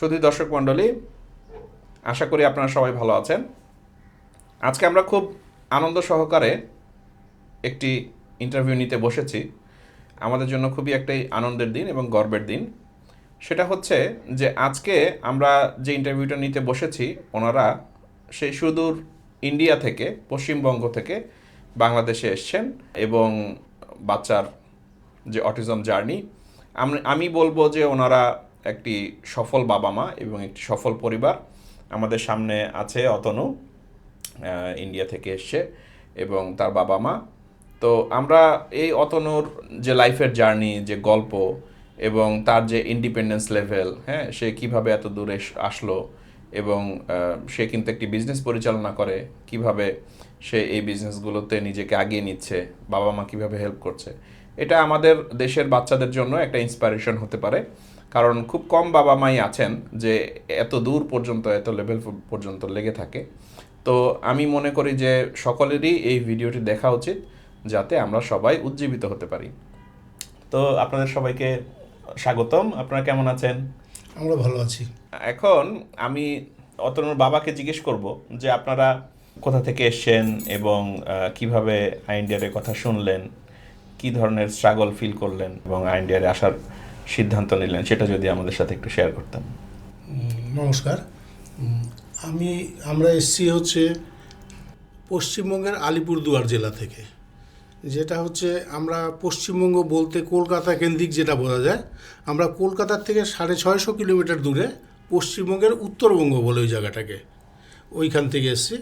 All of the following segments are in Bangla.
সুধী দর্শক মণ্ডলী, আশা করি আপনারা সবাই ভালো আছেন। আজকে আমরা খুব আনন্দ সহকারে একটি ইন্টারভিউ নিতে বসেছি। আমাদের জন্য খুবই একটাই আনন্দের দিন এবং গর্বের দিন। সেটা হচ্ছে যে আজকে আমরা যে ইন্টারভিউটা নিতে বসেছি, ওনারা সেই সুদূর ইন্ডিয়া থেকে, পশ্চিমবঙ্গ থেকে বাংলাদেশে এসছেন এবং বাচ্চার যে অটিজম জার্নি আমি বলব যে ওনারা একটি সফল বাবা মা এবং একটি সফল পরিবার আমাদের সামনে আছে, অতনু ইন্ডিয়া থেকে এসছে এবং তার বাবা মা। তো আমরা এই অতনুর যে লাইফের জার্নি, যে গল্প এবং তার যে ইন্ডিপেন্ডেন্স লেভেল হ্যাঁ সে কীভাবে এত দূরে আসলো এবং সে কিন্তু একটি বিজনেস পরিচালনা করে, কীভাবে সে এই বিজনেসগুলোতে নিজেকে আগিয়ে নিচ্ছে বাবা মা কীভাবে হেল্প করছে। এটা আমাদের দেশের বাচ্চাদের জন্য একটা ইন্সপিরেশন হতে পারে। কারণ খুব কম বাবা মাই আছেন যে এত দূর পর্যন্ত এত লেভেল পর্যন্ত লেগে থাকে। তো আমি মনে করি যে সকলেরই এই ভিডিওটি দেখা উচিত যাতে আমরা সবাই উজ্জীবিত হতে পারি। তো আপনাদের সবাইকে স্বাগতম। আপনারা কেমন আছেন? আমরা ভালো আছি। এখন আমি অতনুর বাবাকে জিজ্ঞেস করব যে আপনারা কোথা থেকে এসছেন এবং কীভাবে আইন্ডিয়ারের কথা শুনলেন, কি ধরনের স্ট্রাগল ফিল করলেন এবং আইন্ডিয়ারে আসার সিদ্ধান্ত নিলেন, সেটা যদি আমাদের সাথে একটু শেয়ার করতেন। নমস্কার। আমি, আমরা এসছি হচ্ছে পশ্চিমবঙ্গের আলিপুরদুয়ার জেলা থেকে। যেটা হচ্ছে আমরা পশ্চিমবঙ্গ বলতে কলকাতা কেন্দ্রিক যেটা বোঝা যায়, আমরা কলকাতার থেকে সাড়ে ছয়শো কিলোমিটার দূরে পশ্চিমবঙ্গের উত্তরবঙ্গ বলে ওই জায়গাটাকে, ওইখান থেকে এসছি।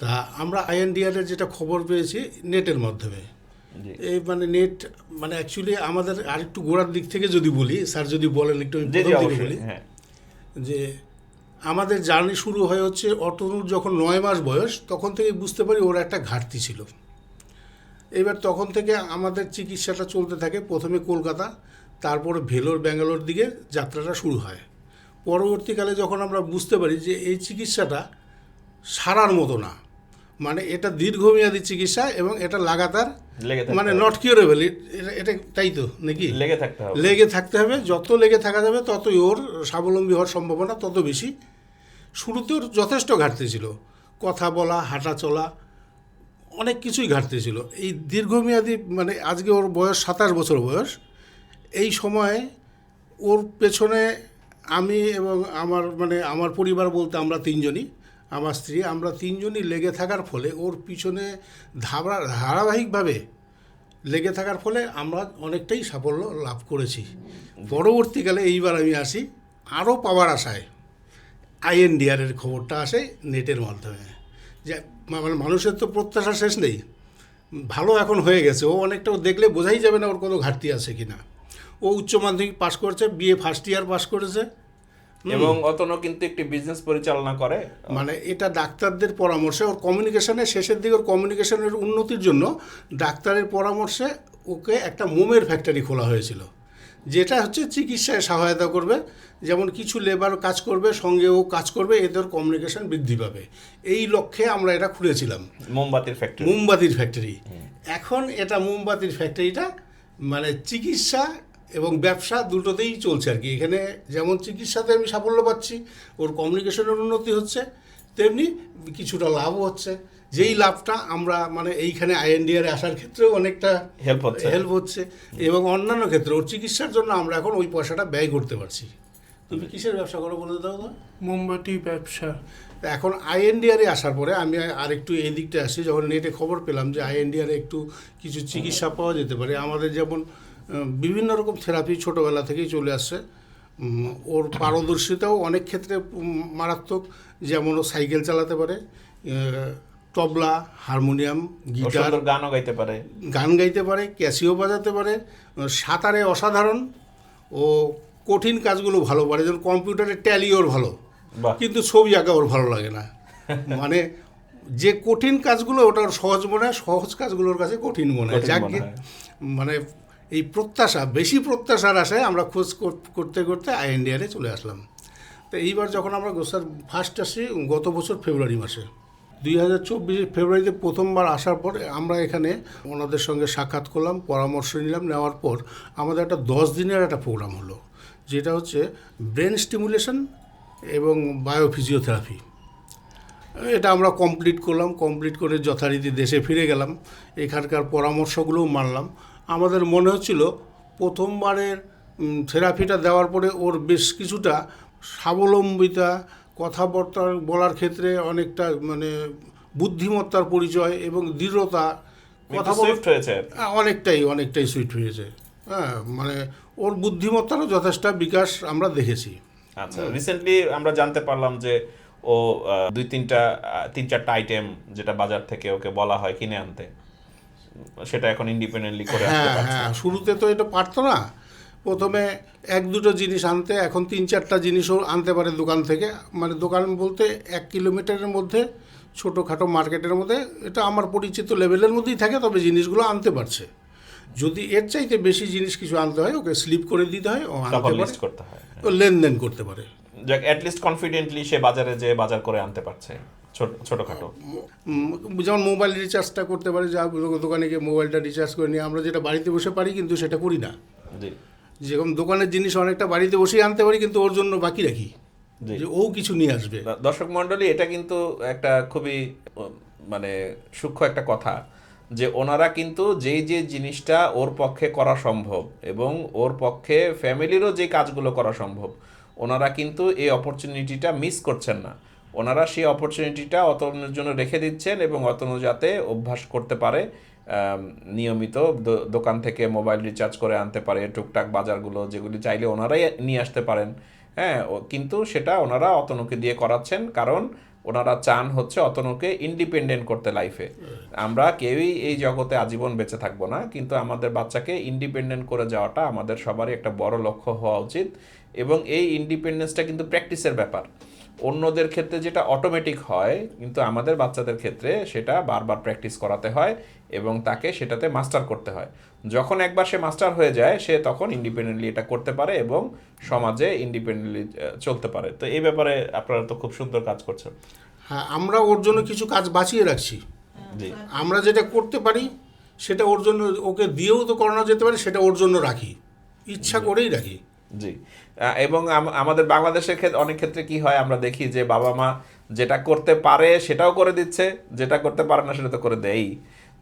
তা আমরা আইএনডিআরের যেটা খবর পেয়েছি নেটের মাধ্যমে। এই মানে নেট মানে অ্যাকচুয়ালি আমাদের আরেকটু গোড়ার দিক থেকে যদি বলি স্যার যদি বলেন একটু বলি হ্যাঁ। যে আমাদের জার্নি শুরু হয় হচ্ছে অতনুর যখন নয় মাস বয়স তখন থেকে বুঝতে পারি ওর একটা ঘাটতি ছিল। এবার তখন থেকে আমাদের চিকিৎসাটা চলতে থাকে প্রথমে কলকাতা তারপরে ভেলোর ব্যাঙ্গালোর দিকে যাত্রাটা শুরু হয়। পরবর্তীকালে যখন আমরা বুঝতে পারি যে এই চিকিৎসাটা সারার মতো না। মানে এটা দীর্ঘমেয়াদী চিকিৎসা এবং এটা লাগাতার মানে। নট কিউরেবল এটা এটা তাই তো নাকি? লেগে থাকতে হবে। লেগে থাকতে হবে যত লেগে থাকা যাবে ততই ওর স্বাবলম্বী হওয়ার সম্ভাবনা তত বেশি। শুরুতে ওর যথেষ্ট ঘাটতি ছিল। কথা বলা হাঁটা চলা অনেক কিছুই ঘাটতি ছিল। এই দীর্ঘমেয়াদী মানে আজকে ওর বয়স সাতাশ বছর বয়স। এই সময়ে ওর পেছনে আমি এবং আমার মানে আমার পরিবার বলতে আমরা তিনজনই। আমার স্ত্রী, আমরা তিনজনই লেগে থাকার ফলে ওর পিছনে ধারা ধারাবাহিকভাবে লেগে থাকার ফলে আমরা অনেকটাই সাফল্য লাভ করেছি। পরবর্তীকালে এইবার আমি আসি, আরও পাওয়ার আশায় আইএনডিআরের খবরটা আসে নেটের মাধ্যমে। যে মানে মানুষের তো প্রত্যাশা শেষ নেই। ভালো এখন হয়ে গেছে, ও অনেকটা দেখলে বোঝাই যাবে না ওর কোনো ঘাটতি আছে কি না ও উচ্চ মাধ্যমিক পাশ করেছে, বিএ ফার্স্ট ইয়ার পাশ করেছে। এবং অতনও কিন্তু একটি বিজনেস পরিচালনা করে। মানে এটা ডাক্তারদের পরামর্শে ওর কমিউনিকেশনের শেষের দিকে ওর কমিউনিকেশনের উন্নতির জন্য ডাক্তারের পরামর্শে ওকে একটা মোমের ফ্যাক্টরি খোলা হয়েছিল যেটা হচ্ছে চিকিৎসায় সহায়তা করবে যেমন কিছু লেবার কাজ করবে সঙ্গে ও কাজ করবে এদের কমিউনিকেশন বৃদ্ধি পাবে। এই লক্ষ্যে আমরা এটা খুলেছিলাম। মোমবাতির ফ্যাক্টরি মোমবাতির ফ্যাক্টরি এখন এটা মোমবাতির ফ্যাক্টরিটা মানে চিকিৎসা এবং ব্যবসা দুটোতেই চলছে আর কি। এখানে যেমন চিকিৎসাতে আমি সাফল্য পাচ্ছি ওর কমিউনিকেশনের উন্নতি হচ্ছে তেমনি কিছুটা লাভও হচ্ছে। যেই লাভটা আমরা মানে এইখানে আইএনডিআর আসার ক্ষেত্রেও অনেকটা হেল্প হচ্ছে। হেল্প হচ্ছে এবং অন্যান্য ক্ষেত্রে ওর চিকিৎসার জন্য আমরা এখন ওই পয়সাটা ব্যয় করতে পারছি। তুমি কিসের ব্যবসা করো বলে দাও তো? মোমবাতি ব্যবসা। এখন আইএনডিআরে আসার পরে আমি আরেকটু এই দিকটা আসি যখন নেটে খবর পেলাম যে আইএনডিআরে একটু কিছু চিকিৎসা পাওয়া যেতে পারে। আমাদের যেমন বিভিন্ন রকম থেরাপি ছোটোবেলা থেকেই চলে আসছে। ওর পারদর্শিতাও অনেক ক্ষেত্রে মারাত্মক। যেমন ও সাইকেল চালাতে পারে তবলা হারমোনিয়াম গিটার গানও গাইতে পারে। গান গাইতে পারে ক্যাসিও বাজাতে পারে সাঁতারে অসাধারণ। ও কঠিন কাজগুলো ভালো পারে যেমন কম্পিউটারে ট্যালি ওর ভালো কিন্তু ছবি আঁকা ওর ভালো লাগে না। মানে যে কঠিন কাজগুলো ওটা সহজ মনে হয় সহজ কাজগুলোর কাছে কঠিন মনে হয়। যাক। মানে এই প্রত্যাশা, বেশি প্রত্যাশার আশায় আমরা খোঁজ কর- করতে করতে আইএনডিআরে চলে আসলাম। তো এইবার যখন আমরা স্যার ফার্স্ট আসি, গত বছর ফেব্রুয়ারি মাসে। দুই হাজার চব্বিশে ফেব্রুয়ারিতে প্রথমবার আসার পর আমরা এখানে ওনাদের সঙ্গে সাক্ষাৎ করলাম, পরামর্শ নিলাম, নেওয়ার পর আমাদের একটা দশ দিনের একটা প্রোগ্রাম হলো, যেটা হচ্ছে ব্রেন স্টিমুলেশন এবং বায়োফিজিওথেরাপি। এটা আমরা কমপ্লিট করলাম কমপ্লিট করে যথারীতি দেশে ফিরে গেলাম। এখানকার পরামর্শগুলোও মানলাম। আমাদের মনে হচ্ছিল প্রথমবারের থেরাপিটা দেওয়ার পরে ওর বেশ কিছুটা স্বাবলম্বিতা কথাবার্তা বলার ক্ষেত্রে অনেকটা মানে বুদ্ধিমত্তার পরিচয় এবং দৃঢ়তা কথা হয়েছে। হ্যাঁ, অনেকটাই অনেকটাই সুইট হয়েছে। হ্যাঁ মানে ওর বুদ্ধিমত্তারও যথেষ্ট বিকাশ আমরা দেখেছি। আচ্ছা রিসেন্টলি আমরা জানতে পারলাম যে ও দুই তিনটা তিন চারটা আইটেম যেটা বাজার থেকে ওকে বলা হয় কিনে আনতে। সেটা এখন ইন্ডিপেন্ডেন্টলি করে হ্যাঁ হ্যাঁ শুরুতে তো এটা পারতো না প্রথমে এক দুটো জিনিস আনতে এখন তিন চারটা জিনিসও আনতে পারে দোকান থেকে। মানে দোকান বলতে এক কিলোমিটারের মধ্যে ছোটোখাটো মার্কেটের মধ্যে এটা আমার পরিচিত লেভেলের মধ্যেই থাকে তবে জিনিসগুলো আনতে পারছে। যদি এর চাইতে বেশি জিনিস কিছু আনতে হয় ওকে স্লিপ করে দিতে হয় ও আনতে পারে। করতে হয় ও লেনদেন করতে পারে। যাক অ্যাটলিস্ট কনফিডেন্টলি সে বাজারে যে বাজার করে আনতে পারছে। ছোটখাটো। যেমন মোবাইল রিচার্জটা করতে পারে যা দোকানে গিয়ে মোবাইলটা রিচার্জ করে নিয়ে আমরা যেটা বাড়িতে বসে পারি কিন্তু সেটা করি না। যেরকম দোকানের জিনিস অনেকটা বাড়িতে বসেই আনতে পারি কিন্তু ওর জন্য বাকি রাখি। যে ও কিছু নিয়ে আসবে। দর্শক মণ্ডলী এটা কিন্তু একটা খুবই মানে সূক্ষ্ম একটা কথা যে ওনারা কিন্তু যেই যে জিনিসটা ওর পক্ষে করা সম্ভব এবং ওর পক্ষে ফ্যামিলিরও যে কাজগুলো করা সম্ভব ওনারা কিন্তু এই অপরচুনিটিটা মিস করছেন না। ওনারা সেই অপরচুনিটিটা অতনুর জন্য রেখে দিচ্ছেন এবং অতনু যাতে অভ্যাস করতে পারে নিয়মিত দোকান থেকে মোবাইল রিচার্জ করে আনতে পারে, টুকটাক বাজারগুলো যেগুলি চাইলে ওনারাই নিয়ে আসতে পারেন। হ্যাঁ কিন্তু সেটা ওনারা অতনুকে দিয়ে করাচ্ছেন কারণ ওনারা চান হচ্ছে অতনুকে ইন্ডিপেন্ডেন্ট করতে লাইফে আমরা কেউই এই জগতে আজীবন বেঁচে থাকব না, কিন্তু আমাদের বাচ্চাকে ইন্ডিপেন্ডেন্ট করে যাওয়াটা আমাদের সবারই একটা বড় লক্ষ্য হওয়া উচিত এবং এই ইন্ডিপেন্ডেন্সটা কিন্তু প্র্যাকটিসের ব্যাপার। অন্যদের ক্ষেত্রে যেটা অটোমেটিক হয় কিন্তু আমাদের বাচ্চাদের ক্ষেত্রে সেটা বারবার প্র্যাকটিস করাতে হয় এবং তাকে সেটাতে মাস্টার করতে হয়। যখন একবার সে মাস্টার হয়ে যায় সে তখন ইন্ডিপেন্ডেন্টলি এটা করতে পারে এবং সমাজে ইন্ডিপেন্ডেন্টলি চলতে পারে। তো এই ব্যাপারে আপনারা তো খুব সুন্দর কাজ করছেন। হ্যাঁ আমরা ওর জন্য কিছু কাজ বাঁচিয়ে রাখছি। জি। আমরা যেটা করতে পারি সেটা ওর জন্য ওকে দিয়েও তো করানো যেতে পারে সেটা ওর জন্য রাখি। ইচ্ছা করেই রাখি। জি। এবং আমাদের বাংলাদেশের ক্ষেত্রে অনেক ক্ষেত্রে কি হয়, আমরা দেখি যে বাবা মা যেটা করতে পারে সেটাও করে দিচ্ছে, যেটা করতে পারে না সেটা তো করে দেয়ই।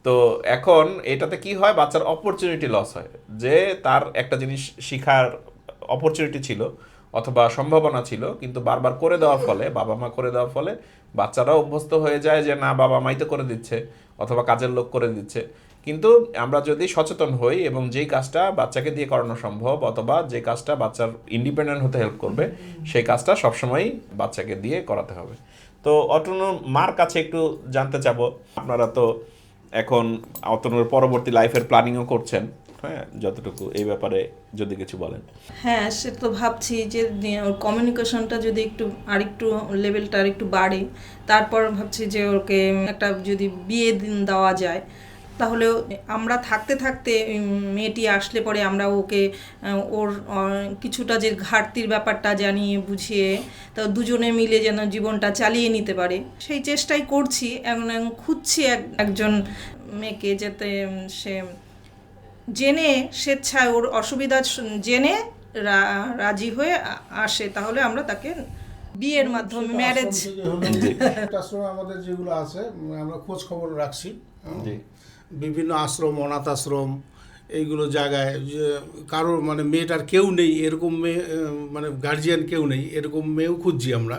তো এখন এটাতে কি হয়, বাচ্চার অপরচুনিটি লস হয়। যে তার একটা জিনিস শিখার অপরচুনিটি ছিল অথবা সম্ভাবনা ছিল, কিন্তু বারবার করে দেওয়ার ফলে, বাবা মা করে দেওয়ার ফলে বাচ্চারাও অভ্যস্ত হয়ে যায় যে না, বাবা মাই তো করে দিচ্ছে, অথবা কাজের লোক করে দিচ্ছে। কিন্তু আমরা যদি সচেতন হই এবং যেই কাজটা বাচ্চাকে দিয়ে করানো সম্ভব অথবা যে কাজটা বাচ্চার ইন্ডিপেন্ডেন্ট হতে হেল্প করবে, সেই কাজটা সবসময়ই বাচ্চাকে দিয়ে করাতে হবে। তো অটনো মার কাছে একটু জানতে চাবো। আপনারা তো এখন অতনুর পরবর্তী লাইফের প্ল্যানিংও করছেন হ্যাঁ? যতটুকু এই ব্যাপারে যদি কিছু বলেন। হ্যাঁ সে তো ভাবছি যে ওর কমিউনিকেশনটা যদি একটু, আরেকটু লেভেলটা আরেকটু বাড়ে, তারপর ভাবছি যে ওকে একটা যদি বিয়ে দিন দেওয়া যায় তাহলে আমরা থাকতে থাকতে মেয়েটি আসলে পরে আমরা ওকে ওর কিছুটা যে ঘাটতির ব্যাপারটা জানিয়ে বুঝিয়ে তা দুজনে মিলে যেন জীবনটা চালিয়ে নিতে পারে। সেই চেষ্টাই করছি এখন এখন খুঁজছি এক একজন মেয়েকে যাতে সে জেনে স্বেচ্ছায় ওর অসুবিধা জেনে রা- রাজি হয়ে আসে তাহলে আমরা তাকে বিয়ের মাধ্যমে ম্যারেজ আমাদের যেগুলো আছে আমরা খোঁজ খবর রাখছি। জি। বিভিন্ন আশ্রম অনাথ আশ্রম এইগুলো জায়গায় যে কারোর মানে মেয়েটার কেউ নেই এরকম মেয়ে মানে গার্জিয়ান কেউ নেই এরকম মেয়েও খুঁজছি আমরা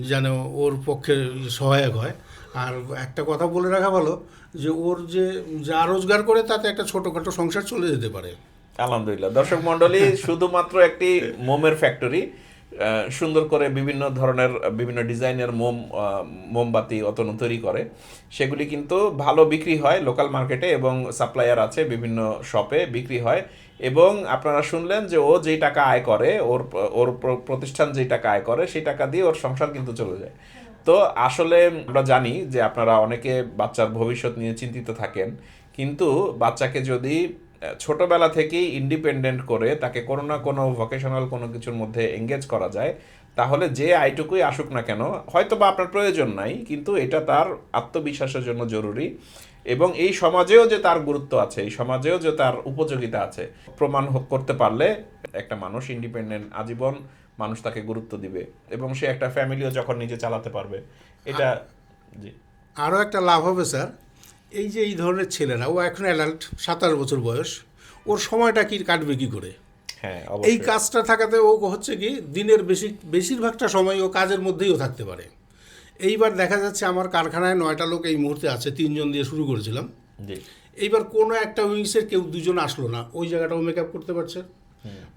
যেন ওর পক্ষে সহায়ক হয়। আর একটা কথা বলে রাখা ভালো যে ওর যে যা রোজগার করে তাতে একটা ছোটোখাটো সংসার চলে যেতে পারে। আলহামদুলিল্লাহ। দর্শক মন্ডলী শুধুমাত্র একটি মোমের ফ্যাক্টরি সুন্দর করে বিভিন্ন ধরনের বিভিন্ন ডিজাইনের মোম মোমবাতি অতনু তৈরি করে। সেগুলি কিন্তু ভালো বিক্রি হয় লোকাল মার্কেটে এবং সাপ্লায়ার আছে বিভিন্ন শপে বিক্রি হয়। এবং আপনারা শুনলেন যে ও যেই টাকা আয় করে, ওর ওর প্রতিষ্ঠান যেই টাকা আয় করে, সেই টাকা দিয়ে ওর সংসার কিন্তু চলে যায়। তো আসলে আমরা জানি যে আপনারা অনেকে বাচ্চার ভবিষ্যৎ নিয়ে চিন্তিত থাকেন। কিন্তু বাচ্চাকে যদি ছোটবেলা থেকেই ইন্ডিপেন্ডেন্ট করে তাকে কোনো না কোনো ভোকেশনাল কোনো কিছুর মধ্যে এঙ্গেজ করা যায় তাহলে যে আইটুকুই আসুক না কেন হয়তো বা আপনার প্রয়োজন নাই কিন্তু এটা তার আত্মবিশ্বাসের জন্য জরুরি। এবং এই সমাজেও যে তার গুরুত্ব আছে এই সমাজেও যে তার উপযোগিতা আছে প্রমাণ করতে পারলে একটা মানুষ ইন্ডিপেন্ডেন্ট আজীবন মানুষ তাকে গুরুত্ব দিবে এবং সে একটা ফ্যামিলিও যখন নিজে চালাতে পারবে। এটা জি। আরও একটা লাভ হবে স্যার। এই যে এই ধরনের ছেলেরা ও এখন অ্যাডাল্ট সাতাশ বছর বয়স ওর সময়টা কি কাটবে কি করে? হ্যাঁ এই কাজটা থাকাতে ও হচ্ছে কি দিনের বেশি বেশিরভাগটা সময় ও কাজের মধ্যেই ও থাকতে পারে। এইবার দেখা যাচ্ছে আমার কারখানায় নয়টা লোক এই মুহূর্তে আছে তিনজন দিয়ে শুরু করেছিলাম। এইবার কোনো একটা উইংসের কেউ দুজন আসলো না ওই জায়গাটাও মেকআপ করতে পারছে।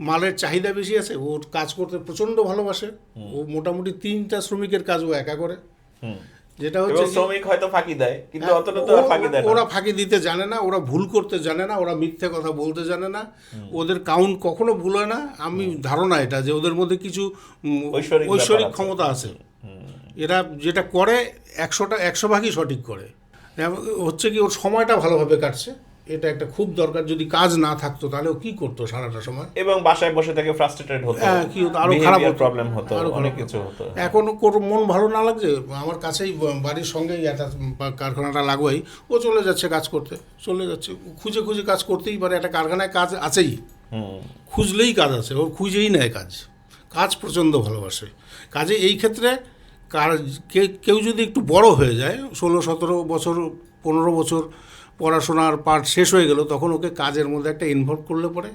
মালের চাহিদা বেশি আছে ওর কাজ করতে প্রচণ্ড ভালোবাসে। ও মোটামুটি তিনটা শ্রমিকের কাজ ও একা করে। যেটা হচ্ছে শ্রমিক হয়তো ফাঁকি দেয় কিন্তু হ্যাঁ, অতটা তো আর ফাঁকি দেয় ওরা ফাঁকি দিতে জানে না ওরা ভুল করতে জানে না ওরা মিথ্যে কথা বলতে জানে না। ওদের কাউন্ট কখনো ভুল হয় না। আমি ধারণা এটা যে ওদের মধ্যে কিছু ঐশ্বরিক। ক্ষমতা আছে। এরা যেটা করে একশোটা একশো ভাগই সঠিক করে। হচ্ছে কি ওর সময়টা ভালোভাবে কাটছে। এটা একটা খুব দরকার যদি কাজ না থাকতো তাহলে ও কি করতো সারাটা সময়? এবং বাসায় বসে থেকে ফ্রাস্ট্রেটেড হতো হ্যাঁ, কি হতো, আরও খারাপ প্রবলেম হতো আরও অনেক কিছু হতো। এখন ওর মন ভালো না লাগছে আমার কাছেই বাড়ির সঙ্গেই একটা কারখানাটা লাগোই ও চলে যাচ্ছে কাজ করতে চলে যাচ্ছে খুঁজে খুঁজে কাজ করতেই পারে একটা কারখানায় কাজ আছেই। খুঁজলেই কাজ আছে ওর খুঁজেই নেয় কাজ কাজ প্রচণ্ড ভালোবাসে। কাজে এই ক্ষেত্রে কার কে- কেউ যদি একটু বড় হয়ে যায় ষোলো সতেরো বছর পনেরো বছর পড়াশোনার পার্ট শেষ হয়ে গেল তখন ওকে কাজের মধ্যে একটা ইনভলভ করলে পরে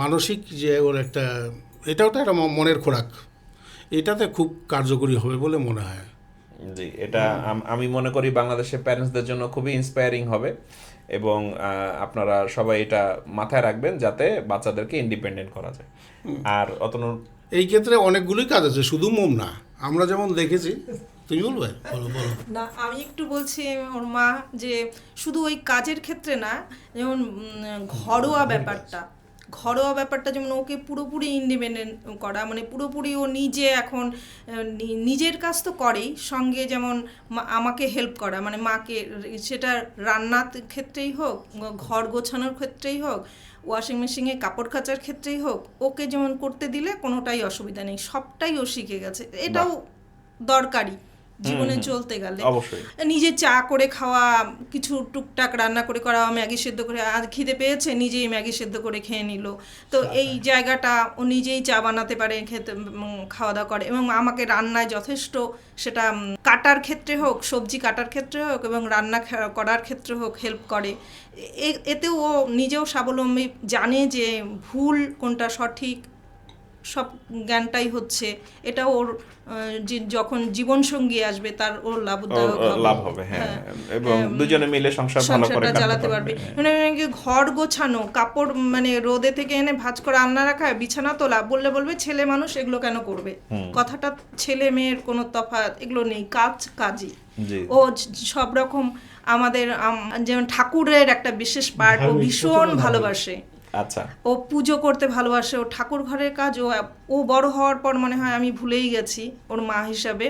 মানসিক যে ওর একটা এটাও তো একটা মনের খোরাক। এটাতে খুব কার্যকরী হবে বলে মনে হয়। জি এটা আমি মনে করি বাংলাদেশের প্যারেন্টসদের জন্য খুবই ইন্সপায়ারিং হবে এবং আপনারা সবাই এটা মাথায় রাখবেন যাতে বাচ্চাদেরকে ইন্ডিপেন্ডেন্ট করা যায়। আর অতনুর এই ক্ষেত্রে অনেকগুলোই কাজ আছে শুধু মোম না। আমরা যেমন দেখেছি তুমি বলবে? বলো বলো। না আমি একটু বলছি ওর মা যে শুধু ওই কাজের ক্ষেত্রে না যেমন ঘরোয়া ব্যাপারটা। ঘরোয়া ব্যাপারটা যেমন ওকে পুরোপুরি ইন্ডিপেন্ডেন্ট করা মানে পুরোপুরি ও নিজে এখন নিজের কাজ তো করেই সঙ্গে যেমন আমাকে হেল্প করা মানে মাকে সেটা রান্নার ক্ষেত্রেই হোক ঘর গোছানোর ক্ষেত্রেই হোক ওয়াশিং মেশিনে কাপড় কাচার ক্ষেত্রেই হোক ওকে যেমন করতে দিলে কোনোটাই অসুবিধা নেই সবটাই ও শিখে গেছে। এটাও দরকারি জীবনে চলতে গেলে। নিজে চা করে খাওয়া কিছু টুকটাক রান্না করে করা ম্যাগি সেদ্ধ করে আর খিদে পেয়েছে নিজেই ম্যাগি সেদ্ধ করে খেয়ে নিল। তো এই জায়গাটা ও নিজেই চা বানাতে পারে খেতে খাওয়া দাওয়া করে। এবং আমাকে রান্নায় যথেষ্ট সেটা কাটার ক্ষেত্রে হোক সবজি কাটার ক্ষেত্রে হোক এবং রান্না করার ক্ষেত্রে হোক হেল্প করে। এতেও ও নিজেও স্বাবলম্বী জানে যে ভুল কোনটা সঠিক সব জ্ঞানটাই হচ্ছে। এটা ওর যখন জীবন সঙ্গী আসবে তার ওর হবে। লাভ হবে হ্যাঁ হ্যাঁ। এবং দুজনে মিলে সংসার ভালো করে সংসারটা চালাতে পারবে। মানে ঘর গোছানো কাপড় মানে রোদে থেকে এনে ভাঁজ করে রান্না রাখা বিছানা তোলা বললে বলবে ছেলে মানুষ এগুলো কেন করবে? কথাটা ছেলে মেয়ের কোনো তফাৎ এগুলো নেই কাজ কাজই। ও সব রকম আমাদের যেমন ঠাকুরের একটা বিশেষ পার্ট ও ভীষণ ভালোবাসে। আচ্ছা। ও পুজো করতে ভালোবাসে, ও ঠাকুর ঘরের কাজ, ও ও বড় হওয়ার পর মনে হয় আমি ভুলেই গেছি ওর মা হিসাবে।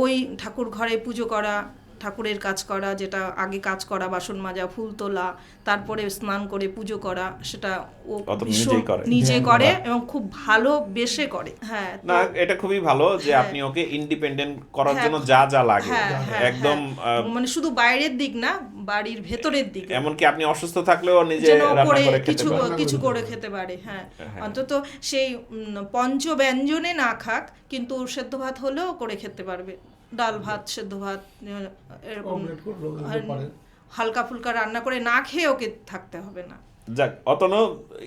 ওই ঠাকুর ঘরে পুজো করা ঠাকুরের কাজ করা যেটা আগে কাজ করা বাসন মাজা ফুল তোলা তারপরে স্নান করে পুজো করা সেটা ও ভীষণ নিজেই করে। নিজে করে এবং খুব ভালো বেশে করে হ্যাঁ না এটা খুবই ভালো যে হ্যাঁ। আপনি ওকে ইন্ডিপেন্ডেন্ট করার হ্যাঁ, জন্য যা যা লাগে হ্যাঁ, হ্যাঁ, একদম হ্যাঁ। মানে শুধু বাইরের দিক না বাড়ির ভেতরের দিক এমনকি আপনি অসুস্থ থাকলেও নিজে রান্না করে কিছু কিছু করে খেতে পারে হ্যাঁ হ্যাঁ। অন্তত সেই পঞ্চ ব্যঞ্জনে না খাক কিন্তু সেদ্ধ ভাত হলেও করে খেতে পারবে ডাল ভাত সেদ্ধ ভাত এরকম। হালকা ফুলকা রান্না করে না খেয়ে ওকে থাকতে হবে না। যাক Atanu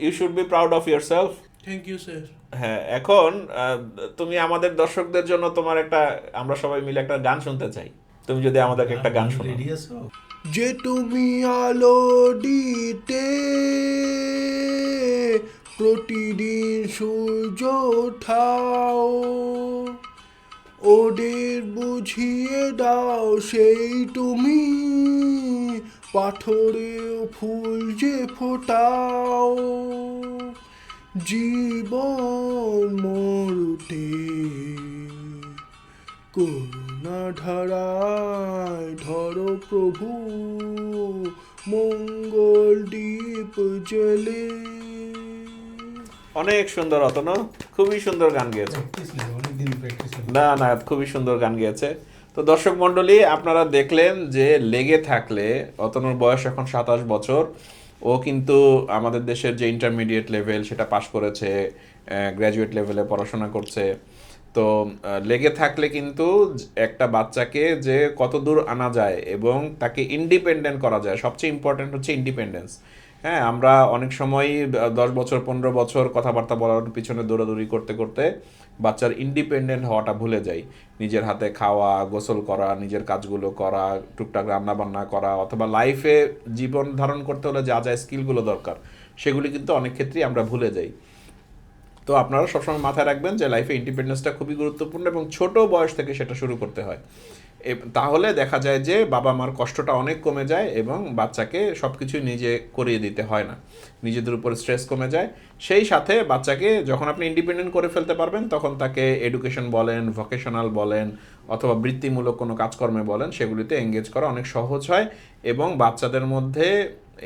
you should be proud of yourself thank you sir হ্যাঁ এখন তুমি আমাদের দর্শকদের জন্য তোমার একটা আমরা সবাই মিলে একটা গান শুনতে চাই। তুমি যদি আমাদেরকে একটা গান শোনো যে তুমি আলো দিতে প্রতিদিন সূর্য ওঠাও। ওদের বুঝিয়ে দাও সেই তুমি। পাথরেও ফুল যে ফোটাও। জীবন মরুতে করুণা ধারায় ধরো প্রভু। মঙ্গল দ্বীপ জলে। অনেক সুন্দর অতনু খুবই সুন্দর গান গেয়েছে। না না, খুবই সুন্দর গান গেয়েছে। তো দর্শক মণ্ডলী, আপনারা দেখলেন যে লেগে থাকলে, অতনুর বয়স এখন সাতাশ বছর, ও কিন্তু আমাদের দেশের যে ইন্টারমিডিয়েট লেভেল সেটা পাশ করেছে গ্র্যাজুয়েট লেভেলে পড়াশোনা করছে। তো লেগে থাকলে কিন্তু একটা বাচ্চাকে যে কত দূর আনা যায় এবং তাকে ইন্ডিপেন্ডেন্ট করা যায়, সবচেয়ে ইম্পর্ট্যান্ট হচ্ছে ইন্ডিপেন্ডেন্স হ্যাঁ আমরা অনেক সময় দশ বছর, পনেরো বছর কথাবার্তা বলার পিছনে দৌড়াদৌড়ি করতে করতে বাচ্চার ইন্ডিপেন্ডেন্ট হওয়াটা ভুলে যাই। নিজের হাতে খাওয়া, গোসল করা, নিজের কাজগুলো করা, টুকটাক রান্নাবান্না করা, অথবা লাইফে জীবন ধারণ করতে হলে যা যা স্কিলগুলো দরকার, সেগুলি কিন্তু অনেক ক্ষেত্রেই আমরা ভুলে যাই। তো আপনারা সবসময় মাথায় রাখবেন যে লাইফে ইন্ডিপেন্ডেন্সটা খুবই গুরুত্বপূর্ণ এবং ছোট বয়স থেকে সেটা শুরু করতে হয়। তাহলে দেখা যায় যে বাবা মার কষ্টটা অনেক কমে যায় এবং বাচ্চাকে সব কিছুই নিজে করিয়ে দিতে হয় না। নিজেদের উপর স্ট্রেস কমে যায়। সেই সাথে বাচ্চাকে যখন আপনি ইন্ডিপেন্ডেন্ট করে ফেলতে পারবেন, তখন তাকে এডুকেশন বলেন ভোকেশনাল বলেন, অথবা বৃত্তিমূলক কোনো কাজকর্মে বলেন, সেগুলিতে এঙ্গেজ করা অনেক সহজ হয় এবং বাচ্চাদের মধ্যে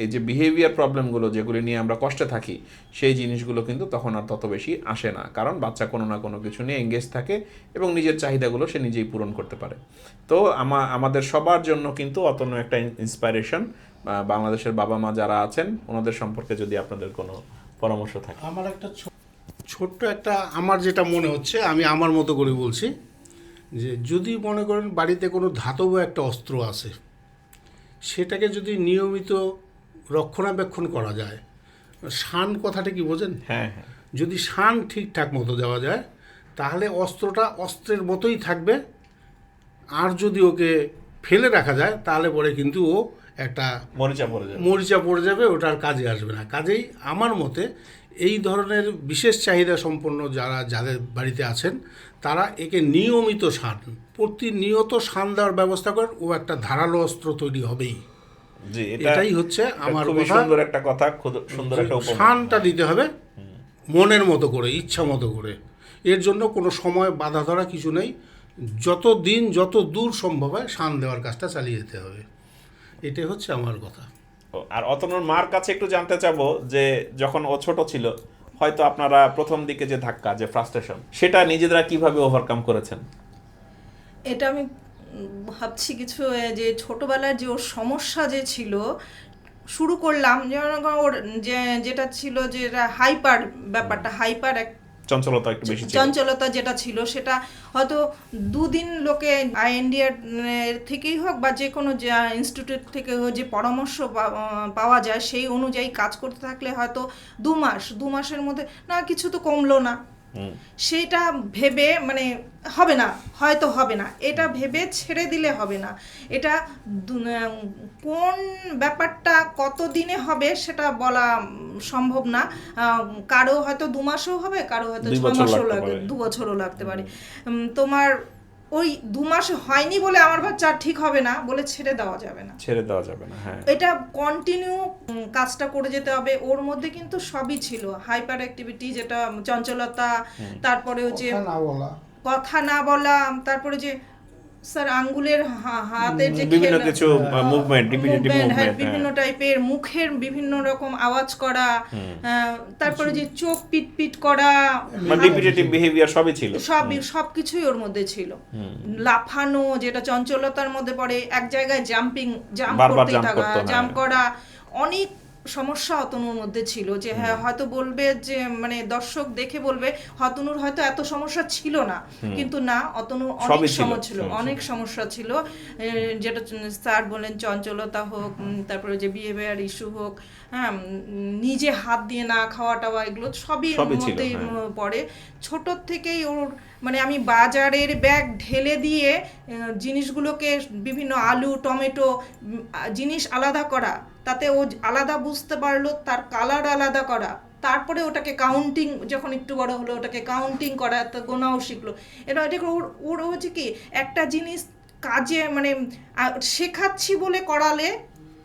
এই যে বিহেভিয়ার প্রবলেমগুলো যেগুলি নিয়ে আমরা কষ্টে থাকি, সেই জিনিসগুলো কিন্তু তখন আর তত বেশি আসে না। কারণ বাচ্চা কোনো না কোনো কিছু নিয়ে এঙ্গেজ থাকে এবং নিজের চাহিদাগুলো সে নিজেই পূরণ করতে পারে। তো আমা, আমাদের সবার জন্য কিন্তু অতন্য একটা ইন্সপাইরেশন বাংলাদেশের বাবা মা যারা আছেন, ওনাদের সম্পর্কে যদি আপনাদের কোনো পরামর্শ থাকে। আমার একটা ছোট্ট একটা, আমার যেটা মনে হচ্ছে, আমি আমার মতো করে বলছি যে যদি মনে করেন বাড়িতে কোনো ধাতব একটা অস্ত্র আছে, সেটাকে যদি নিয়মিত রক্ষণাবেক্ষণ করা যায়। শান কথাটা কি বোঝেন? হ্যাঁ হ্যাঁ। যদি শান ঠিকঠাক মতো দেওয়া যায় তাহলে অস্ত্রটা অস্ত্রের মতোই থাকবে। আর যদি ওকে ফেলে রাখা যায় তাহলে পরে কিন্তু ও একটা মরিচা পড়ে যাবে। মরিচা পড়ে যাবে ওটার কাজে আসবে না। কাজেই আমার মতে এই ধরনের বিশেষ চাহিদা সম্পন্ন যারা যাদের বাড়িতে আছেন তারা একে নিয়মিত সান প্রতিনিয়ত সান দেওয়ার ব্যবস্থা করেন। ও একটা ধারালো অস্ত্র তৈরি হবেই। এটাই হচ্ছে আমার খুবই সুন্দর একটা কথা সুন্দর একটা শানটা দিতে হবে মনের মতো করে ইচ্ছা মতো করে। এর জন্য কোনো সময় বাধা ধরা কিছু নেই। যত দিন যত দূর সম্ভব হয় শান দেওয়ার কাজটা চালিয়ে যেতে হবে। এটাই হচ্ছে আমার কথা। আর অতনুর মার কাছে একটু জানতে চাবো যে যখন ও ছোট ছিল হয়তো আপনারা প্রথম দিকে যে ধাক্কা যে ফ্রাস্ট্রেশন সেটা নিজেরা কীভাবে ওভারকাম করেছেন? এটা আমি ভাবছি কিছু যে ছোটবেলায় যে ওর সমস্যা যে ছিল শুরু করলাম যেমন ওর যে যেটা ছিল যে হাইপার ব্যাপারটা হাইপার এক চঞ্চলতা একটু বেশি চঞ্চলতা যেটা ছিল সেটা হয়তো দুদিন লোকে আইএনডিআর থেকেই হোক বা যে কোনো ইনস্টিটিউট থেকে হোক যে পরামর্শ পাওয়া যায় সেই অনুযায়ী কাজ করতে থাকলে হয়তো দু মাস দু মাসের মধ্যে না কিছু তো কমলো না। সেটা ভেবে মানে হবে না হয়তো হবে না। এটা ভেবে ছেড়ে দিলে হবে না। এটা কোন ব্যাপারটা কত দিনে হবে সেটা বলা সম্ভব না। কারও হয়তো দু মাসও হবে কারও হয়তো ছ মাসও লাগবে দু বছরও লাগতে পারে। তোমার ওই দু মাস হয়নি বলে আমার বাচ্চা ঠিক হবে না বলে ছেড়ে দেওয়া যাবে না। ছেড়ে দেওয়া যাবে না হ্যাঁ। এটা কন্টিনিউ কাজটা করে যেতে হবে। ওর মধ্যে কিন্তু সবই ছিল। হাইপার অ্যাক্টিভিটি যেটা চঞ্চলতা তারপরে যে কথা না বলা। কথা না বলা তারপরে যে স্যার আঙ্গুলের হাতের যে বিভিন্ন কিছু মুভমেন্ট রিপিটেটিভ হ্যাঁ, মুভমেন্ট বিভিন্ন টাইপের মুখের বিভিন্ন রকম আওয়াজ করা তারপরে যে চোখ পিট পিট করা মানে রিপিটেটিভ বিহেভিয়ার সবই ছিল। সব সব কিছুই ওর মধ্যে ছিল। লাফানো যেটা চঞ্চলতার মধ্যে পড়ে এক জায়গায় জাম্পিং জাম্প jump থাকা হ্যাঁ। জাম্প করা অনেক সমস্যা অতনুর মধ্যে ছিল যে হ্যাঁ হয়তো বলবে যে মানে দর্শক দেখে বলবে হতনুর হয়তো এত সমস্যা ছিল না। কিন্তু না অতনুর অনেক সমস্যা ছিল অনেক সমস্যা ছিল। যেটা স্যার বলেন চঞ্চলতা হোক তারপরে যে বিহেভিয়ার ইস্যু হোক হ্যাঁ নিজে হাত দিয়ে না খাওয়া টাওয়া এগুলো সবই মধ্যেই হ্যাঁ। পড়ে। ছোট থেকেই ওর মানে আমি বাজারের ব্যাগ ঢেলে দিয়ে জিনিসগুলোকে বিভিন্ন আলু টমেটো জিনিস আলাদা করা তাতে ও আলাদা বুঝতে পারল তার কালার আলাদা করা। তারপরে ওটাকে কাউন্টিং যখন একটু বড় হলো ওটাকে কাউন্টিং করা তো গোনাও শিখলো। এটা এটা ওর ওর হচ্ছে কি একটা জিনিস কাজে মানে শেখাচ্ছি বলে করালে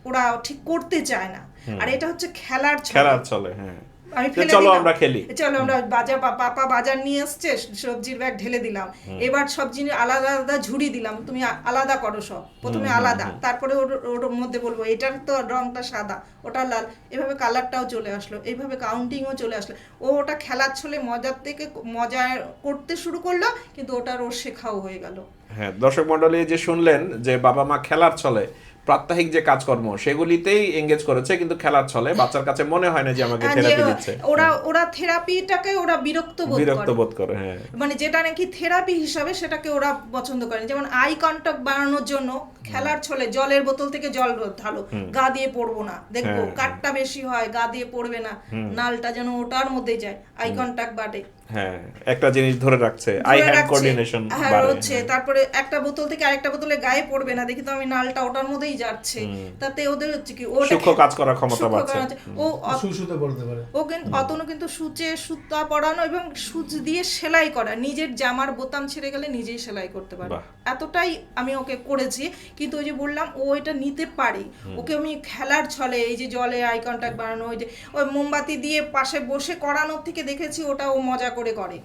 ওরা ঠিক করতে চায় না। আর এটা হচ্ছে খেলার। খেলার চলে হ্যাঁ। আমি তো ফেলে চলো আমরা খেলি। চলো আমরা বাজার পাপা বাজার নিয়ে এসছে সবজির ব্যাগ ঢেলে দিলাম। এবার সব জিনিস আলাদা আলাদা ঝুড়ি দিলাম তুমি আলাদা করো সব প্রথমে আলাদা তারপরে ওর ওর মধ্যে বলব এটার তো রংটা সাদা ওটা লাল এভাবে কালারটাও চলে আসলো এইভাবে কাউন্টিংও চলে আসলো। ও ওটা খেলার ছলে মজার থেকে মজা করতে শুরু করল কিন্তু ওটার ওর শেখাও হয়ে গেল। হ্যাঁ দর্শক মন্ডলী যে শুনলেন যে বাবা মা খেলার চলে প্রাত্যহিক যে কাজকর্ম সেগুলিতেই এঙ্গেজ করেছে কিন্তু খেলার ছলে। বাচ্চার কাছে মনে হয় না যে আমাকে হ্যাঁ, থেরাপি দিচ্ছে। ওরা ওরা থেরাপিটাকে ওরা বিরক্ত বোধ বিরক্ত বোধ করে হ্যাঁ। মানে যেটা নাকি থেরাপি হিসাবে সেটাকে ওরা পছন্দ করে যেমন আই কন্টাক্ট বাড়ানোর জন্য খেলার ছলে জলের বোতল থেকে জল ঢালো। গা দিয়ে পড়ব না। দেখব হ্যাঁ। কাঠটা বেশি হয় গা দিয়ে পড়বে না। নালটা যেন ওটার মধ্যে যায় আই কন্টাক্ট বাড়ে। হ্যাঁ একটা জিনিস ধরে রাখছে আই হ্যান্ড কোঅর্ডিনেশন হ্যাঁ হচ্ছে। তারপরে একটা বোতল থেকে আরেকটা বোতলে গায়ে পড়বে না দেখি তো আমি নালটা ওটার মধ্যেই যাচ্ছে। তাতে ওদের হচ্ছে কি ওটা সূক্ষ্ম কাজ করার ক্ষমতা বাড়ছে। ও সুসুতে পড়তে পারে। ও কিন্তু অতনু কিন্তু সূচে সুতা পরানো এবং সূচ দিয়ে সেলাই করা। নিজের জামার বোতাম ছিঁড়ে গেলে নিজেই সেলাই করতে পারে। এতটাই আমি ওকে করেছি কিন্তু ওই যে বললাম ও এটা নিতে পারে। ওকে আমি খেলার ছলে এই যে জলে আই কন্ট্যাক্ট বানানো ওই যে ওই মোমবাতি দিয়ে পাশে বসে করানোর থেকে দেখেছি ওটা ও মজা করে করে।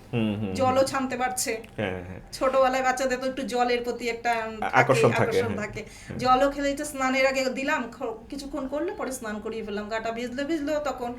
জলও ছানতে পারছে। হ্যাঁ হ্যাঁ। ছোটবেলায় বাচ্চাদের তো একটু জলের প্রতি একটা আকর্ষণ থাকে, হ্যাঁ। জলও খেলে একটু স্নানের আগে দিলাম কিছুক্ষণ করলে পরে স্নান করিয়ে ফেললাম। গাটা ভিজলে ভিজলো তখন।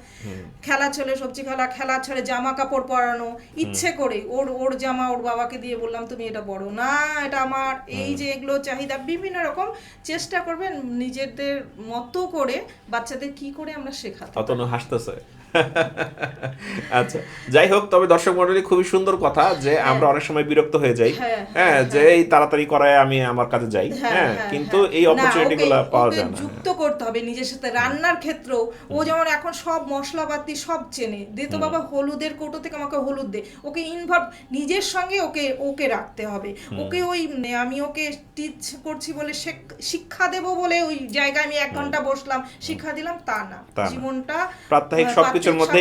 খেলা ছলে সবজি খেলা খেলা ছলে জামা কাপড় পরানো ইচ্ছে করে ওর ওর জামা ওর বাবাকে দিয়ে বললাম তুমি এটা পরো। না এটা আমার। এই যে এগুলো চাহিদা বিভিন্ন রকম চেষ্টা করবেন নিজেদের মতো করে বাচ্চাদের কি করে আমরা শেখাতে হাসতেছে। আচ্ছা যাই হোক তবে দর্শক মন্ডলী খুবই সুন্দর কথা যে আমরা অনেক সময় বিরক্ত হয়ে যাই। হ্যাঁ, হ্যাঁ যে এই তাড়াতাড়ি করায় আমি আমার কাজে যাই। হ্যাঁ কিন্তু এই অপরচুনিটি গুলো পাওয়া যায় না। যুক্ত করতে হবে নিজের সাথে রান্নার ক্ষেত্রেও। ও যেমন এখন সব মশলাপাতি সব চেনে। দে তো বাবা হলুদের কৌটো থেকে আমাকে হলুদ দে। ওকে ইনভলভ নিজের সঙ্গে ওকে ওকে রাখতে হবে। ওকে ওই আমি ওকে টিচ করছি বলে শিক্ষা দেব বলে ওই জায়গায় আমি এক ঘণ্টা বসলাম। শিক্ষা দিলাম তা না। জীবনটা প্রাত্যহিক আহ, সবকিছুর মধ্যে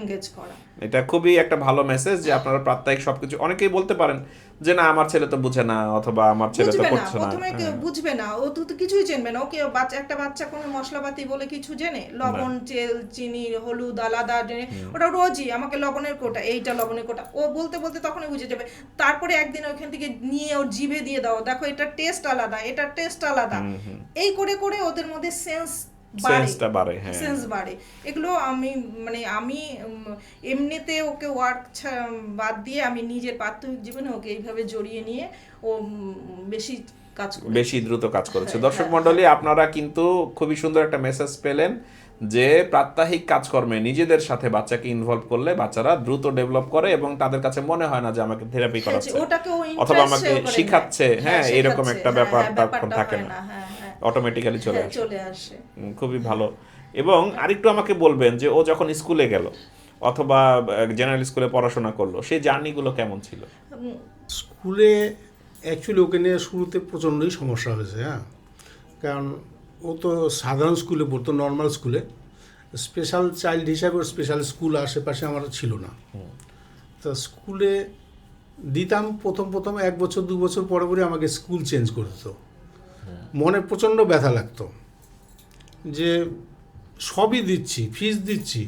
মধ্যে করা। এটা খুবই একটা ভালো মেসেজ যে আপনারা প্রাত্যহিক সবকিছু অনেকেই বলতে পারেন যে না আমার ছেলে তো বুঝে না অথবা আমার ছেলে তো করছে না। প্রথমে হ্যাঁ। বুঝবে না ও তো কিছুই চেনবে না ওকে বাচ্চা একটা বাচ্চা কোনো মশলাপাতি বলে কিছু জেনে লবণ তেল চিনি হলুদ আলাদা জেনে ওটা রোজই আমাকে লবণের কোটা এইটা লবণের কোটা ও বলতে বলতে তখনই বুঝে যাবে। তারপরে একদিন ওখান থেকে নিয়ে ওর জিভে দিয়ে দাও দেখো এটা টেস্ট আলাদা এটা টেস্ট আলাদা। এই করে করে ওদের মধ্যে সেন্স সেন্সটা বাড়ে। হ্যাঁ। সেন্স বাড়ে। এগুলো আমি মানে আমি এমনিতে ওকে ওয়ার্ক বাদ দিয়ে আমি নিজের জীবনে ওকে এইভাবে জড়িয়ে নিয়ে ও বেশি কাজ বেশি দ্রুত কাজ করেছে। হ্যাঁ, দর্শক মন্ডলী আপনারা কিন্তু খুবই সুন্দর একটা মেসেজ পেলেন যে প্রাত্যহিক কাজকর্মে নিজেদের সাথে বাচ্চাকে ইনভলভ করলে বাচ্চারা দ্রুত ডেভেলপ করে এবং তাদের কাছে মনে হয় না যে আমাকে থেরাপি হ্যাঁ, করাচ্ছে অথবা আমাকে। শিখাচ্ছে। হ্যাঁ এরকম একটা হ্যাঁ, ব্যাপার হ্যাঁ, তখন থাকে না। হ্যাঁ হ্যাঁ। অটোমেটিক্যালি চলে হ্যাঁ, আসে। চলে আসে। খুবই ভালো। এবং আরেকটু আমাকে বলবেন যে ও যখন স্কুলে গেল অথবা জেনারেল স্কুলে পড়াশোনা করল সেই জার্নিগুলো কেমন ছিল? স্কুলে অ্যাকচুয়ালি ওকে নিয়ে শুরুতে প্রচণ্ডই সমস্যা হয়েছে হ্যাঁ। কারণ ও তো সাধারণ স্কুলে পড়তো নর্মাল স্কুলে। স্পেশাল চাইল্ড হিসাবে ওর স্পেশাল স্কুল আশেপাশে আমার ছিল না। তো স্কুলে দিতাম প্রথম প্রথম এক বছর দু বছর পরে পরে আমাকে স্কুল চেঞ্জ করে দিত। মনে প্রচণ্ড ব্যথা লাগতো। যে সবই দিচ্ছি ফিস দিচ্ছি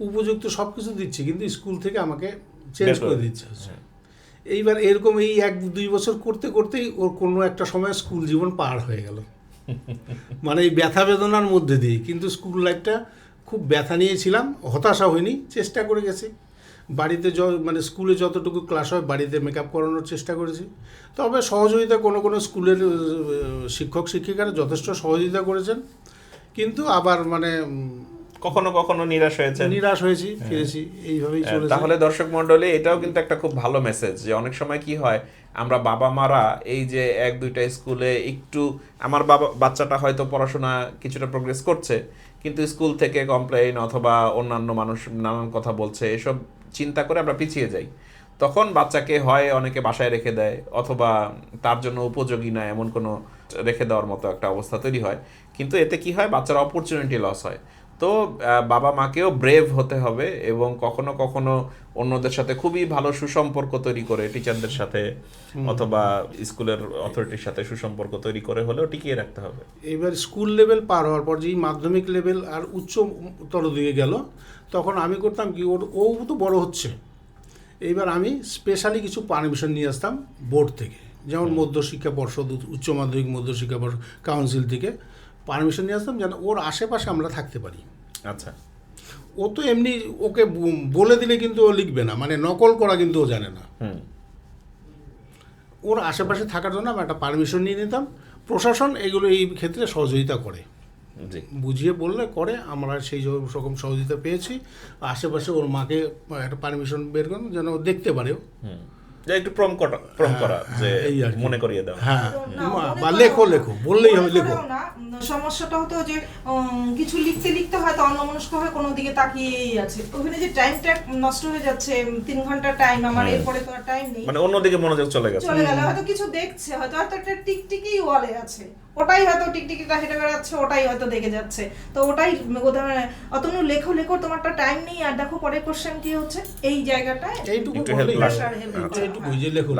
উপযুক্ত সব কিছু দিচ্ছি কিন্তু স্কুল থেকে আমাকে চেঞ্জ করে দিচ্ছে। এইবার এরকম এই এক দুই বছর করতে করতেই ওর কোনো একটা সময় স্কুল জীবন পার হয়ে গেল। মানে এই ব্যথা বেদনার মধ্যে দিয়ে কিন্তু স্কুল লাইফটা খুব ব্যথা নিয়েছিলাম হতাশা হয়নি চেষ্টা করে গেছি। বাড়িতে য মানে স্কুলে যতটুকু ক্লাস হয় বাড়িতে মেকআপ করানোর চেষ্টা করেছি। তবে সহযোগিতা কোনো কোনো স্কুলের শিক্ষক শিক্ষিকারা যথেষ্ট সহযোগিতা করেছেন। কিন্তু আবার মানে কখনো কখনো নিরাশ হয়েছে নিরাশ হয়েছি ফিরেছি এইভাবেই হ্যাঁ, চলেছে। তাহলে দর্শক মন্ডলী এটাও কিন্তু একটা খুব ভালো মেসেজ যে অনেক সময় কি হয় আমরা বাবা মারা এই যে এক দুইটা স্কুলে একটু আমার বাবা বাচ্চাটা হয়তো পড়াশোনা কিছুটা প্রোগ্রেস করছে কিন্তু স্কুল থেকে কমপ্লেইন অথবা অন্যান্য মানুষ নানান কথা বলছে এসব চিন্তা করে আমরা পিছিয়ে যাই। তখন বাচ্চাকে হয় অনেকে বাসায় রেখে দেয়, অথবা তার জন্য উপযোগী না, এমন কোনো রেখে দেওয়ার মতো একটা অবস্থা তৈরি হয়। কিন্তু এতে কি হয়? বাচ্চার অপরচুনিটি লস হয়। তো বাবা মাকেও ব্রেভ হতে হবে এবং কখনো কখনো অন্যদের সাথে খুবই ভালো সুসম্পর্ক তৈরি করে টিচারদের সাথে অথবা স্কুলের অথরিটির সাথে সুসম্পর্ক তৈরি করে হলেও টিকিয়ে রাখতে হবে। এবার স্কুল লেভেল পার হওয়ার পর যেই মাধ্যমিক লেভেল আর উচ্চতর দিকে গেল তখন আমি করতাম কি ওর ও তো বড় হচ্ছে। এইবার আমি স্পেশালি কিছু পারমিশন নিয়ে আসতাম বোর্ড থেকে যেমন মধ্যশিক্ষা পর্ষদ উচ্চ- উচ্চ মাধ্যমিক মধ্যশিক্ষা পর্ষদ কাউন্সিল থেকে। পারমিশন নিয়ে আসতাম যেন ওর আশেপাশে আমরা থাকতে পারি। আচ্ছা। ও তো এমনি ওকে বলে দিলে কিন্তু ও লিখবে না মানে নকল করা কিন্তু ও জানে না। ওর আশেপাশে থাকার জন্য আমি একটা পারমিশন নিয়ে নিতাম। প্রশাসন এগুলো এই ক্ষেত্রে সহযোগিতা করে। বুঝিয়ে বললে করে আমরা সেই রকম সহযোগিতা পেয়েছি। আশেপাশে ওর মাকে একটা পারমিশন বের করুন যেন ও দেখতে পারে একটু প্রম করা প্রম করা যে হ্যাঁ। মনে করিয়ে দাও। হ্যাঁ বা- মনে লেখো লেখো বললেই হবে লেখো। সমস্যাটা হতো যে কিছু লিখতে লিখতে হয়তো অন্যমনস্ক হয়ে কোনো দিকে তাকিয়েই আছে। ওখানে যে টাইমটা নষ্ট হয়ে যাচ্ছে তিন ঘণ্টা টাইম আমার এরপরে তো আর টাইম নেই। মানে অন্যদিকে মনোযোগ চলে গেছে। চলে গেল হয়তো কিছু দেখছে হয়তো হয়তো একটা টিকটিকি ওয়ালে আছে। ওটাই হয়তো টিকটিকিটা হেঁটে বেড়াচ্ছে ওটাই হয়তো দেখে যাচ্ছে। তো ওটাই অত অতনু লেখো লেখো তোমারটা টাইম নেই আর দেখো পরের কোশ্চেন কি হচ্ছে? এই জায়গাটায় এইটুকু যে লেখো।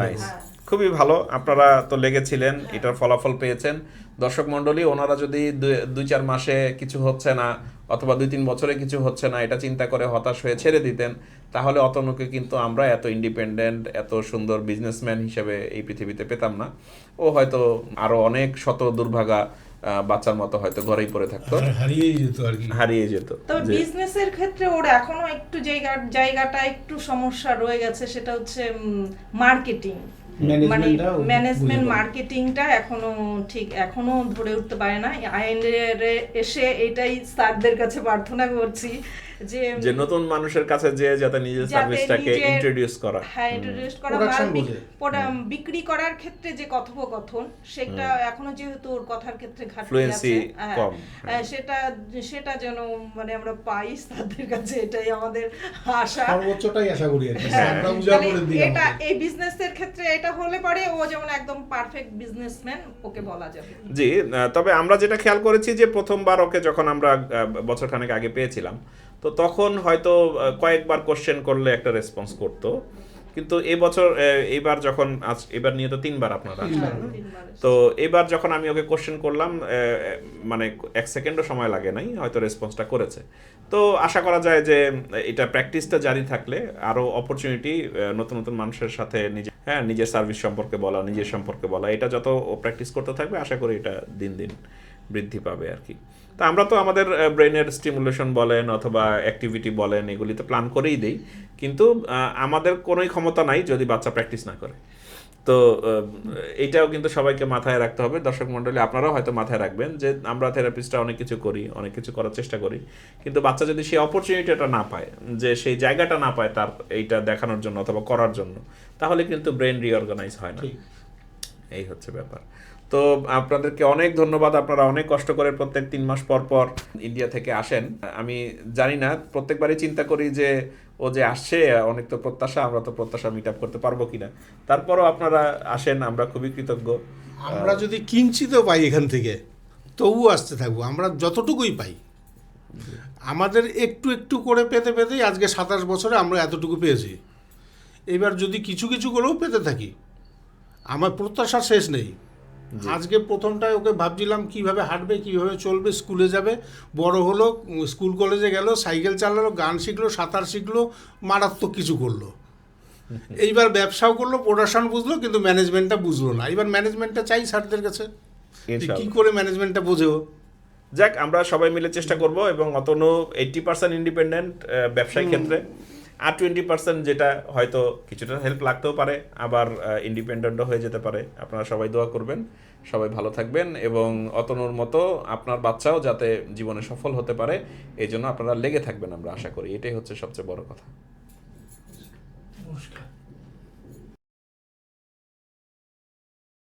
খুবই ভালো। আপনারা তো লেগেছিলেন এটার ফলাফল পেয়েছেন। দর্শক মণ্ডলী ওনারা যদি দুই- চার মাসে কিছু হচ্ছে না অথবা দুই তিন বছরে কিছু হচ্ছে না এটা চিন্তা করে হতাশ হয়ে ছেড়ে দিতেন তাহলে অতনুকে কিন্তু আমরা এত ইন্ডিপেন্ডেন্ট এত সুন্দর বিজনেসম্যান হিসেবে এই পৃথিবীতে পেতাম না। ও হয়তো আরও অনেক শত দুর্ভাগা বাচ্চার মতো হয়তো ঘরেই পড়ে থাকতো। আর হারিয়েই যেত আর কি। হারিয়ে যেত তবে বিজনেসের ক্ষেত্রে ওর এখনও একটু জায়গা জায়গাটা একটু সমস্যা রয়ে গেছে সেটা হচ্ছে মার্কেটিং মানে ম্যানেজমেন্ট মার্কেটিংটা এখনও ঠিক এখনও ধরে উঠতে পারে না। এসে এটাই স্যারদের কাছে প্রার্থনা করছি যে যে নতুন মানুষের কাছে যে যাতে নিজের সার্ভিসটাকে ইন্ট্রোডিউস করা। হ্যাঁ ইন্ট্রোডিউস করা। প্রোডা- বিক্রি করার ক্ষেত্রে যে কথোপকথন সেটা এখনও যেহেতু ওর কথার ক্ষেত্রে ঘাটতি আছে হ্যাঁ, কম, হ্যাঁ, সেটা সেটা যেন মানে আমরা পাই তাদের কাছে এটাই আমাদের আশা। সর্বোচ্চটাই আশা করি হ্যাঁ, আমরা বুঝা করে দিই এটা এই বিজনেসের ক্ষেত্রে এটা হলে পরে ও যেমন একদম পারফেক্ট বিজনেসম্যান ওকে বলা যাবে। জি তবে আমরা যেটা খেয়াল করেছি যে প্রথমবার ওকে যখন আমরা বছর খানেক আগে পেয়েছিলাম, তো তখন হয়তো কয়েকবার কোশ্চেন করলে একটা রেসপন্স করতো। কিন্তু এই বছর আহ, এইবার যখন আজ এবার নিয়ে তো তিনবার আপনারা আসলেন। তিনবার। তো এবার যখন আমি ওকে কোশ্চেন করলাম মানে এক সেকেন্ডও সময় লাগে নাই হয়তো রেসপন্সটা করেছে। তো আশা করা যায় যে এটা প্র্যাকটিসটা জারি থাকলে আরও অপরচুনিটি নতুন নতুন মানুষের সাথে নিজে হ্যাঁ নিজের সার্ভিস সম্পর্কে বলা নিজের সম্পর্কে বলা এটা যত ও প্র্যাকটিস করতে থাকবে আশা করি এটা দিন দিন বৃদ্ধি পাবে আর কি। তা আমরা তো আমাদের ব্রেনের স্টিমুলেশন বলেন অথবা অ্যাক্টিভিটি বলেন এগুলি তো প্ল্যান করেই দিই। কিন্তু আমাদের কোনোই ক্ষমতা নাই যদি বাচ্চা প্র্যাকটিস না করে। তো আহ, এইটাও কিন্তু সবাইকে মাথায় রাখতে হবে। দর্শক মণ্ডলী আপনারাও হয়তো মাথায় রাখবেন যে আমরা থেরাপিস্টরা অনেক কিছু করি অনেক কিছু করার চেষ্টা করি। কিন্তু বাচ্চা যদি সেই অপরচুনিটিটা না পায় যে সেই জায়গাটা না পায় তার এইটা দেখানোর জন্য অথবা করার জন্য তাহলে কিন্তু ব্রেন রিঅর্গানাইজ হয় না। এই হচ্ছে ব্যাপার। তো আপনাদেরকে অনেক ধন্যবাদ। আপনারা অনেক কষ্ট করে প্রত্যেক তিন মাস পর পর ইন্ডিয়া থেকে আসেন। আমি জানি না প্রত্যেকবারই চিন্তা করি যে ও যে আসছে অনেক তো প্রত্যাশা আমরা তো প্রত্যাশা মিট আপ করতে পারব কিনা। তারপরও আপনারা আসেন আমরা খুবই কৃতজ্ঞ। আমরা যদি কিঞ্চিতও পাই এখান থেকে তবু আসতে থাকব। আমরা যতটুকুই পাই। আমাদের একটু একটু করে পেতে পেতেই আজকে সাতাশ বছরে আমরা এতটুকু পেয়েছি। এবার যদি কিছু কিছু করেও পেতে থাকি আমার প্রত্যাশা শেষ নেই। আজকে প্রথমটায় ওকে ভাবছিলাম কীভাবে হাঁটবে কীভাবে চলবে স্কুলে যাবে। বড় হলো স্কুল কলেজে গেল সাইকেল চালালো গান শিখলো সাঁতার শিখলো মারাত্মক কিছু করল। এইবার ব্যবসাও করল প্রোডাকশন বুঝলো কিন্তু ম্যানেজমেন্টটা বুঝলো না। এবার ম্যানেজমেন্টটা চাই স্যারদের কাছে কি করে ম্যানেজমেন্টটা বোঝেও। যাক আমরা সবাই মিলে চেষ্টা করব এবং অতনু এইটটি পার্সেন্ট ইন্ডিপেন্ডেন্ট ব্যবসায়িক ক্ষেত্রে। আর টোয়েন্টি পার্সেন্ট যেটা হয়তো কিছুটা হেল্প লাগতেও পারে, আবার ইন্ডিপেন্ডেন্টও হয়ে যেতে পারে। আপনারা সবাই দোয়া করবেন, সবাই ভালো থাকবেন এবং অতনুর মতো আপনার বাচ্চাও যাতে জীবনে সফল হতে পারে, এই জন্য আপনারা লেগে থাকবেন আমরা আশা করি। এটাই হচ্ছে সবচেয়ে বড় কথা।